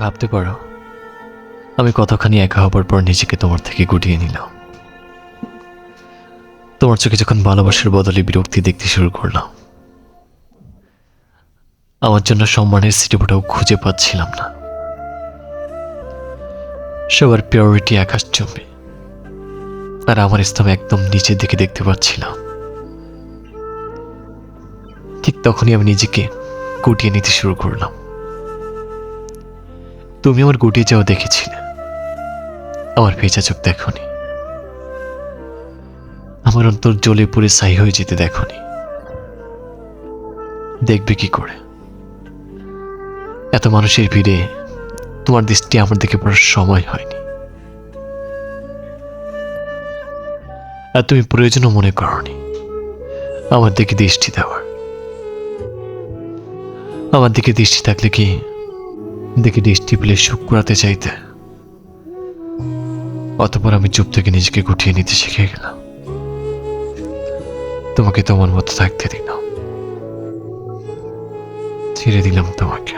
ভাবতে পারো, আমি কতখানি একা হবার পর নিজেকে তোমার থেকে গুটিয়ে নিলাম। তোমার চোখে যখন ভালোবাসার বদলে বিরক্তি দেখতে শুরু করলাম, আমার জন্য সম্মানের সিটিপোটাও খুঁজে পাচ্ছিলাম না। সবার প্রিয়রিটি আকাশ আকাশচুম্বী আর আমার স্তম্ভ একদম নিচের দিকে দেখতে পাচ্ছিলাম। ঠিক তখনই আমি নিজেকে গুটিয়ে নিতে শুরু করলাম। তুমি আমার গুটিয়ে যাওয়া দেখেছিলে। আমার ভেজা চোখ দেখনি। আমার অন্তর জ্বলে পুড়ে ছাই হয়ে যেতে দেখনি। দেখবে কি করে? এত মানুষের ভিড়ে তোমার দৃষ্টি আমার দিকে পড়ার সময় হয়নি। আর তুমি প্রয়োজনও মনে করনি। আমার দিকে দৃষ্টি দেওয়ার। আমার দিকে দৃষ্টি থাকলে কি দেখে দৃষ্টি পেলে সুখ করাতে চাইতে। অতপর আমি চুপ থেকে নিজেকে গুটিয়ে নিতে শিখে গেলাম। তোমাকে তোমার মতো থাকতে দিলাম। ছেড়ে দিলাম তোমাকে।